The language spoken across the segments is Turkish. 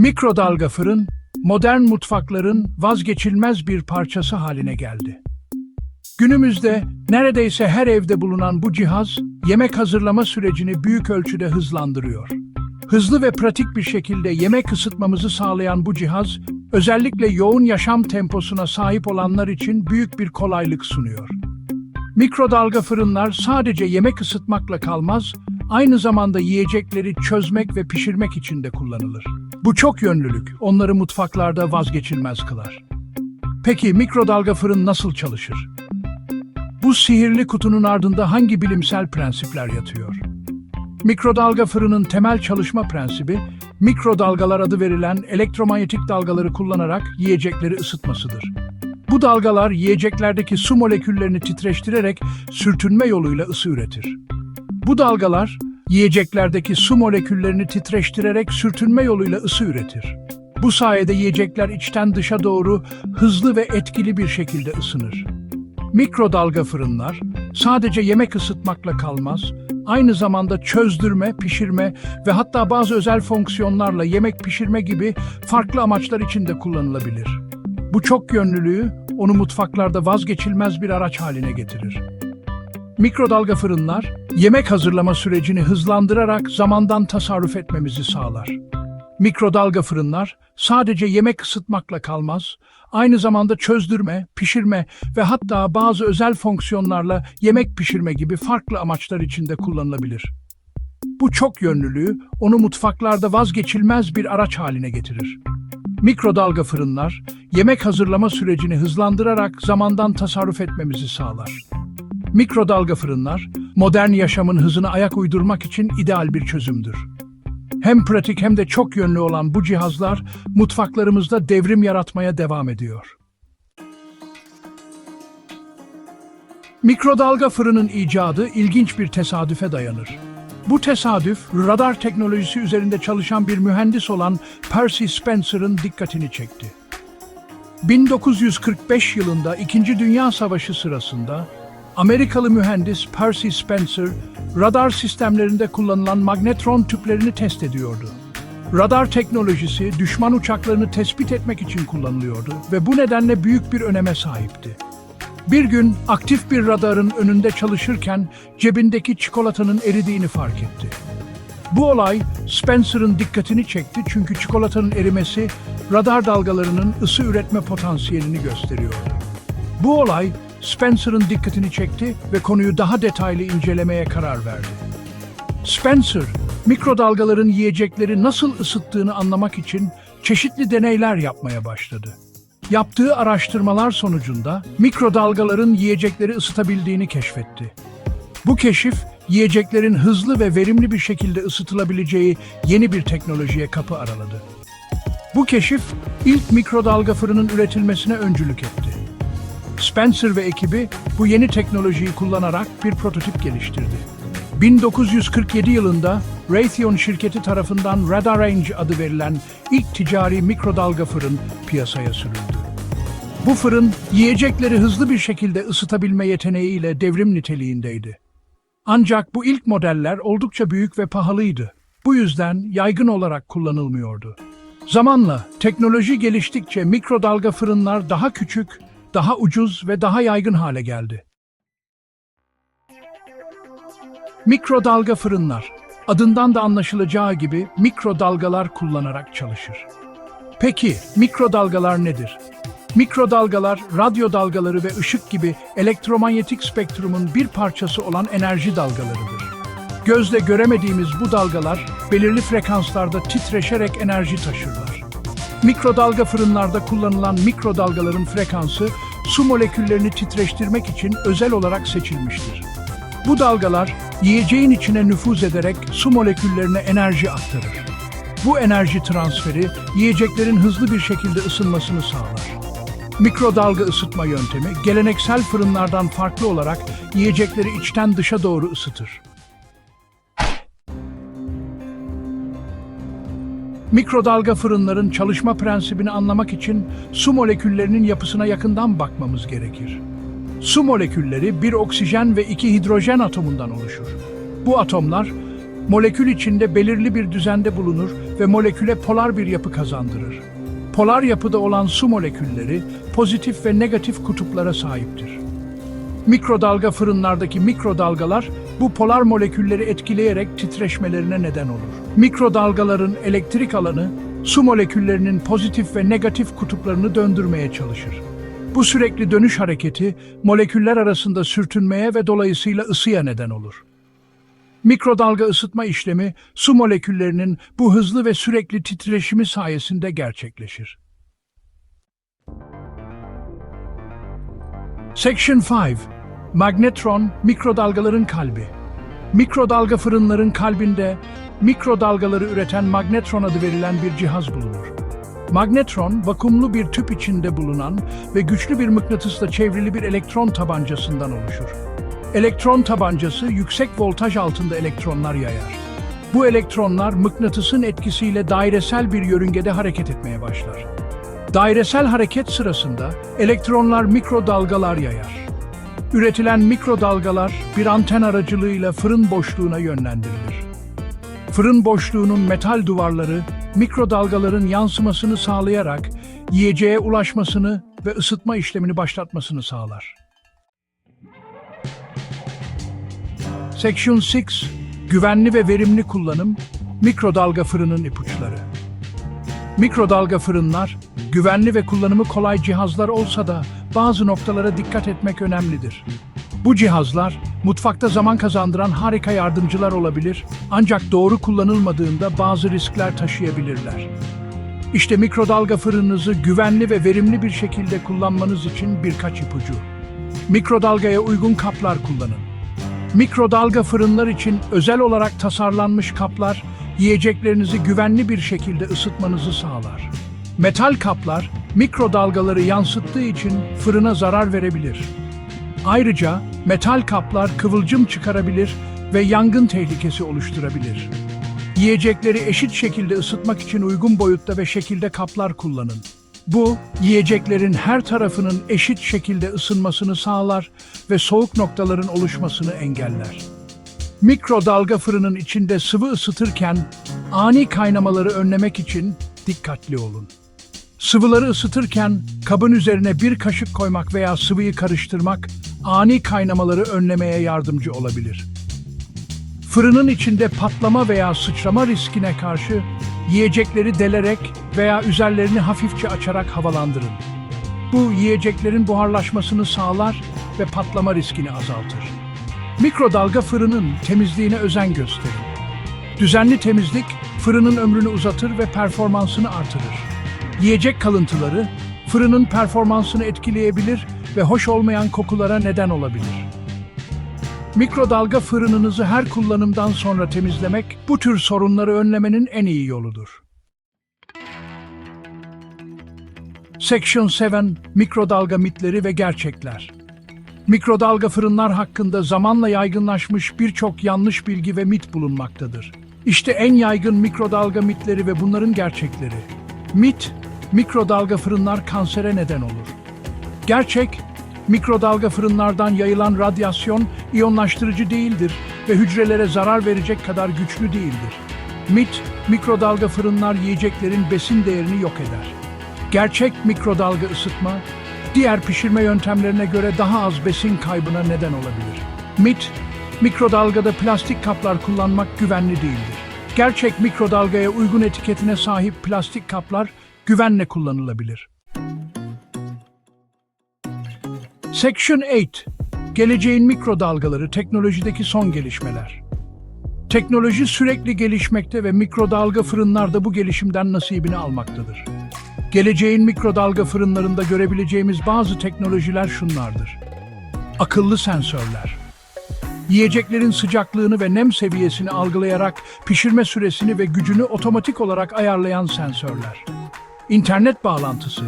Mikrodalga fırın, modern mutfakların vazgeçilmez bir parçası haline geldi. Günümüzde neredeyse her evde bulunan bu cihaz, yemek hazırlama sürecini büyük ölçüde hızlandırıyor. Hızlı ve pratik bir şekilde yemek ısıtmamızı sağlayan bu cihaz, özellikle yoğun yaşam temposuna sahip olanlar için büyük bir kolaylık sunuyor. Mikrodalga fırınlar sadece yemek ısıtmakla kalmaz, aynı zamanda yiyecekleri çözmek ve pişirmek için de kullanılır. Bu çok yönlülük onları mutfaklarda vazgeçilmez kılar. Peki mikrodalga fırın nasıl çalışır? Bu sihirli kutunun ardında hangi bilimsel prensipler yatıyor? Mikrodalga fırının temel çalışma prensibi, mikrodalgalar adı verilen elektromanyetik dalgaları kullanarak yiyecekleri ısıtmasıdır. Bu dalgalar yiyeceklerdeki su moleküllerini titreştirerek sürtünme yoluyla ısı üretir. Bu dalgalar yiyeceklerdeki su moleküllerini titreştirerek sürtünme yoluyla ısı üretir. Bu sayede yiyecekler içten dışa doğru hızlı ve etkili bir şekilde ısınır. Mikrodalga fırınlar sadece yemek ısıtmakla kalmaz, aynı zamanda çözdürme, pişirme ve hatta bazı özel fonksiyonlarla yemek pişirme gibi farklı amaçlar için de kullanılabilir. Bu çok yönlülüğü onu mutfaklarda vazgeçilmez bir araç haline getirir. Mikrodalga fırınlar, yemek hazırlama sürecini hızlandırarak zamandan tasarruf etmemizi sağlar. Mikrodalga fırınlar sadece yemek ısıtmakla kalmaz, aynı zamanda çözdürme, pişirme ve hatta bazı özel fonksiyonlarla yemek pişirme gibi farklı amaçlar için de kullanılabilir. Bu çok yönlülüğü onu mutfaklarda vazgeçilmez bir araç haline getirir. Mikrodalga fırınlar, yemek hazırlama sürecini hızlandırarak zamandan tasarruf etmemizi sağlar. Mikrodalga fırınlar, modern yaşamın hızına ayak uydurmak için ideal bir çözümdür. Hem pratik hem de çok yönlü olan bu cihazlar mutfaklarımızda devrim yaratmaya devam ediyor. Mikrodalga fırının icadı ilginç bir tesadüfe dayanır. Bu tesadüf, radar teknolojisi üzerinde çalışan bir mühendis olan Percy Spencer'ın dikkatini çekti. 1945 yılında İkinci Dünya Savaşı sırasında Amerikalı mühendis Percy Spencer, radar sistemlerinde kullanılan magnetron tüplerini test ediyordu. Radar teknolojisi düşman uçaklarını tespit etmek için kullanılıyordu ve bu nedenle büyük bir öneme sahipti. Bir gün aktif bir radarın önünde çalışırken cebindeki çikolatanın eridiğini fark etti. Bu olay Spencer'ın dikkatini çekti çünkü çikolatanın erimesi radar dalgalarının ısı üretme potansiyelini gösteriyordu. Bu olay Spencer'ın dikkatini çekti ve konuyu daha detaylı incelemeye karar verdi. Spencer, mikrodalgaların yiyecekleri nasıl ısıttığını anlamak için çeşitli deneyler yapmaya başladı. Yaptığı araştırmalar sonucunda mikrodalgaların yiyecekleri ısıtabildiğini keşfetti. Bu keşif, yiyeceklerin hızlı ve verimli bir şekilde ısıtılabileceği yeni bir teknolojiye kapı araladı. Bu keşif, ilk mikrodalga fırının üretilmesine öncülük etti. Spencer ve ekibi bu yeni teknolojiyi kullanarak bir prototip geliştirdi. 1947 yılında Raytheon şirketi tarafından Radarange adı verilen ilk ticari mikrodalga fırın piyasaya sürüldü. Bu fırın yiyecekleri hızlı bir şekilde ısıtabilme yeteneğiyle devrim niteliğindeydi. Ancak bu ilk modeller oldukça büyük ve pahalıydı. Bu yüzden yaygın olarak kullanılmıyordu. Zamanla teknoloji geliştikçe mikrodalga fırınlar daha küçük, daha ucuz ve daha yaygın hale geldi. Mikrodalga fırınlar, adından da anlaşılacağı gibi mikrodalgalar kullanarak çalışır. Peki mikrodalgalar nedir? Mikrodalgalar, radyo dalgaları ve ışık gibi elektromanyetik spektrumun bir parçası olan enerji dalgalarıdır. Gözle göremediğimiz bu dalgalar belirli frekanslarda titreşerek enerji taşırlar. Mikrodalga fırınlarda kullanılan mikrodalgaların frekansı su moleküllerini titreştirmek için özel olarak seçilmiştir. Bu dalgalar yiyeceğin içine nüfuz ederek su moleküllerine enerji aktarır. Bu enerji transferi yiyeceklerin hızlı bir şekilde ısınmasını sağlar. Mikrodalga ısıtma yöntemi geleneksel fırınlardan farklı olarak yiyecekleri içten dışa doğru ısıtır. Mikrodalga fırınların çalışma prensibini anlamak için su moleküllerinin yapısına yakından bakmamız gerekir. Su molekülleri bir oksijen ve iki hidrojen atomundan oluşur. Bu atomlar molekül içinde belirli bir düzende bulunur ve moleküle polar bir yapı kazandırır. Polar yapıda olan su molekülleri pozitif ve negatif kutuplara sahiptir. Mikrodalga fırınlardaki mikrodalgalar bu polar molekülleri etkileyerek titreşmelerine neden olur. Mikrodalgaların elektrik alanı su moleküllerinin pozitif ve negatif kutuplarını döndürmeye çalışır. Bu sürekli dönüş hareketi moleküller arasında sürtünmeye ve dolayısıyla ısıya neden olur. Mikrodalga ısıtma işlemi su moleküllerinin bu hızlı ve sürekli titreşimi sayesinde gerçekleşir. Section 5 Magnetron mikrodalgaların kalbi. Mikrodalga fırınların kalbinde mikrodalgaları üreten magnetron adı verilen bir cihaz bulunur. Magnetron, vakumlu bir tüp içinde bulunan ve güçlü bir mıknatısla çevrili bir elektron tabancasından oluşur. Elektron tabancası yüksek voltaj altında elektronlar yayar. Bu elektronlar mıknatısın etkisiyle dairesel bir yörüngede hareket etmeye başlar. Dairesel hareket sırasında elektronlar mikrodalgalar yayar. Üretilen mikrodalgalar bir anten aracılığıyla fırın boşluğuna yönlendirilir. Fırın boşluğunun metal duvarları mikrodalgaların yansımasını sağlayarak yiyeceğe ulaşmasını ve ısıtma işlemini başlatmasını sağlar. Section 6 Güvenli ve verimli kullanım mikrodalga fırının ipuçları. Mikrodalga fırınlar, güvenli ve kullanımı kolay cihazlar olsa da bazı noktalara dikkat etmek önemlidir. Bu cihazlar, mutfakta zaman kazandıran harika yardımcılar olabilir ancak doğru kullanılmadığında bazı riskler taşıyabilirler. İşte mikrodalga fırınınızı güvenli ve verimli bir şekilde kullanmanız için birkaç ipucu. Mikrodalgaya uygun kaplar kullanın. Mikrodalga fırınlar için özel olarak tasarlanmış kaplar, yiyeceklerinizi güvenli bir şekilde ısıtmanızı sağlar. Metal kaplar, mikrodalgaları yansıttığı için fırına zarar verebilir. Ayrıca metal kaplar kıvılcım çıkarabilir ve yangın tehlikesi oluşturabilir. Yiyecekleri eşit şekilde ısıtmak için uygun boyutta ve şekilde kaplar kullanın. Bu, yiyeceklerin her tarafının eşit şekilde ısınmasını sağlar ve soğuk noktaların oluşmasını engeller. Mikrodalga fırının içinde sıvı ısıtırken ani kaynamaları önlemek için dikkatli olun. Sıvıları ısıtırken kabın üzerine bir kaşık koymak veya sıvıyı karıştırmak ani kaynamaları önlemeye yardımcı olabilir. Fırının içinde patlama veya sıçrama riskine karşı yiyecekleri delerek veya üzerlerini hafifçe açarak havalandırın. Bu yiyeceklerin buharlaşmasını sağlar ve patlama riskini azaltır. Mikrodalga fırının temizliğine özen gösterin. Düzenli temizlik fırının ömrünü uzatır ve performansını artırır. Yiyecek kalıntıları fırının performansını etkileyebilir ve hoş olmayan kokulara neden olabilir. Mikrodalga fırınınızı her kullanımdan sonra temizlemek bu tür sorunları önlemenin en iyi yoludur. Section 7 Mikrodalga mitleri ve gerçekler. Mikrodalga fırınlar hakkında zamanla yaygınlaşmış birçok yanlış bilgi ve mit bulunmaktadır. İşte en yaygın mikrodalga mitleri ve bunların gerçekleri. Mit, mikrodalga fırınlar kansere neden olur. Gerçek, mikrodalga fırınlardan yayılan radyasyon iyonlaştırıcı değildir ve hücrelere zarar verecek kadar güçlü değildir. Mit, mikrodalga fırınlar yiyeceklerin besin değerini yok eder. Gerçek mikrodalga ısıtma, diğer pişirme yöntemlerine göre daha az besin kaybına neden olabilir. Mit, mikrodalgada plastik kaplar kullanmak güvenli değildir. Gerçek mikrodalgaya uygun etiketine sahip plastik kaplar güvenle kullanılabilir. Section 8 Geleceğin mikrodalgaları, teknolojideki son gelişmeler. Teknoloji sürekli gelişmekte ve mikrodalga fırınlar da bu gelişimden nasibini almaktadır. Geleceğin mikrodalga fırınlarında görebileceğimiz bazı teknolojiler şunlardır. Akıllı sensörler. Yiyeceklerin sıcaklığını ve nem seviyesini algılayarak pişirme süresini ve gücünü otomatik olarak ayarlayan sensörler. İnternet bağlantısı.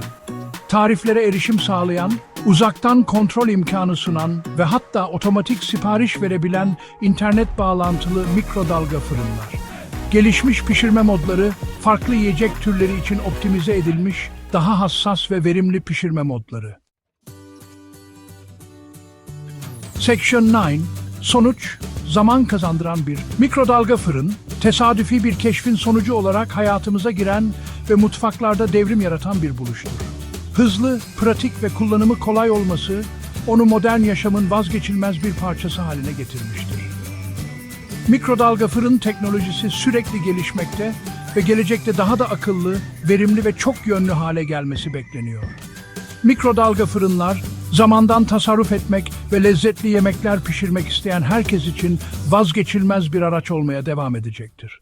Tariflere erişim sağlayan, uzaktan kontrol imkanı sunan ve hatta otomatik sipariş verebilen internet bağlantılı mikrodalga fırınlar. Gelişmiş pişirme modları, farklı yiyecek türleri için optimize edilmiş, daha hassas ve verimli pişirme modları. Section 9 Sonuç, zaman kazandıran bir mikrodalga fırın, tesadüfi bir keşfin sonucu olarak hayatımıza giren ve mutfaklarda devrim yaratan bir buluştur. Hızlı, pratik ve kullanımı kolay olması, onu modern yaşamın vazgeçilmez bir parçası haline getirmiştir. Mikrodalga fırın teknolojisi sürekli gelişmekte ve gelecekte daha da akıllı, verimli ve çok yönlü hale gelmesi bekleniyor. Mikrodalga fırınlar, zamandan tasarruf etmek ve lezzetli yemekler pişirmek isteyen herkes için vazgeçilmez bir araç olmaya devam edecektir.